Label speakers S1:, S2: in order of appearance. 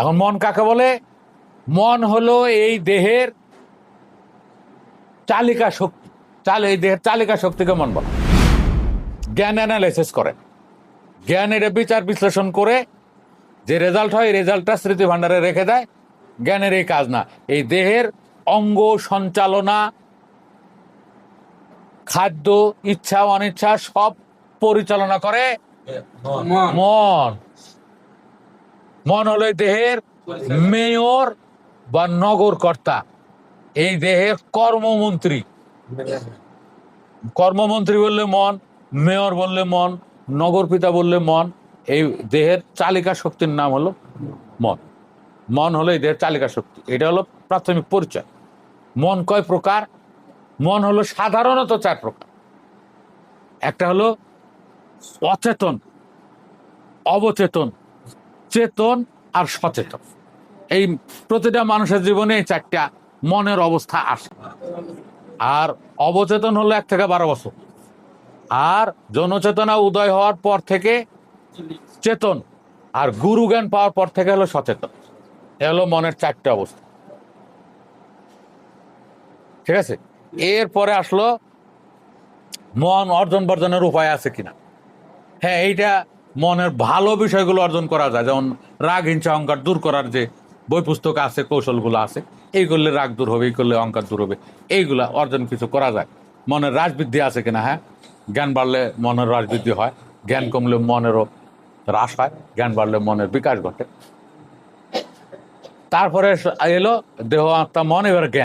S1: এখন মন কাকে বলে? মন হলো এই দেহের চালিকা শক্তি। চাল এই দেহের চালিকা শক্তিকে মন বলে। জ্ঞান অ্যানালাইসিস করে। জ্ঞান এটা বিচার বিশ্লেষণ করে যে রেজাল্ট হয় রেজাল্টটা স্মৃতি ভাণ্ডারে রেখে দেয়। জ্ঞানের এই কাজ না। এই দেহের অঙ্গ সঞ্চালনা খাদ্য ইচ্ছা অনিচ্ছা সব পরিচালনা করে
S2: মন।
S1: মন হলো দেহের মেয়র বা নগরকর্তা। এই দেহের কর্মমন্ত্রী। কর্মমন্ত্রী বললে মন, মেয়র বললে মন, নগরপিতা বললে মন, এই দেহের চালিকা শক্তির নাম হলো মন। মন হলো এই দেহের চালিকা শক্তি। এটা হলো প্রাথমিক পরিচয়। মন কয় প্রকার? মন হলো সাধারণত চার প্রকার। একটা হলো অচেতন, অবচেতন চেতন আর সচেতন। এই প্রতিটা মানুষের জীবনে এই চারটা মনের অবস্থা আসে। আর অবচেতন হলো এক থেকে বারো বছর। আর জনচেতনা উদয় হওয়ার পর থেকে চেতন আর গুরু জ্ঞান পাওয়ার পর থেকে হলো সচেতন। এ হলো মনের চারটে অবস্থা। ঠিক আছে? এরপরে আসলো মন অর্জন বর্জনের উপায় আছে কিনা? হ্যাঁ এইটা মনের ভালো বিষয়গুলো অর্জন করা যায়। যেমন রাগ, হিংসা, অহংকার দূর করার যে বই পুস্তক আছে, কৌশলগুলো আছে, এই করলে রাগ দূর হবে, এই করলে অহংকার দূর হবে, এইগুলা অর্জন কিছু করা যায়। মনের রাজবৃদ্ধি আছে কিনা হ্যাঁ? জ্ঞান বাড়লে মনের রাজবৃদ্ধি হয়, জ্ঞান কমলে মনেরও হ্রাস হয়, জ্ঞান বাড়লে মনের বিকাশ ঘটে। তারপরে এলো দেহ, আত্মা, মন, এবার জ্ঞান।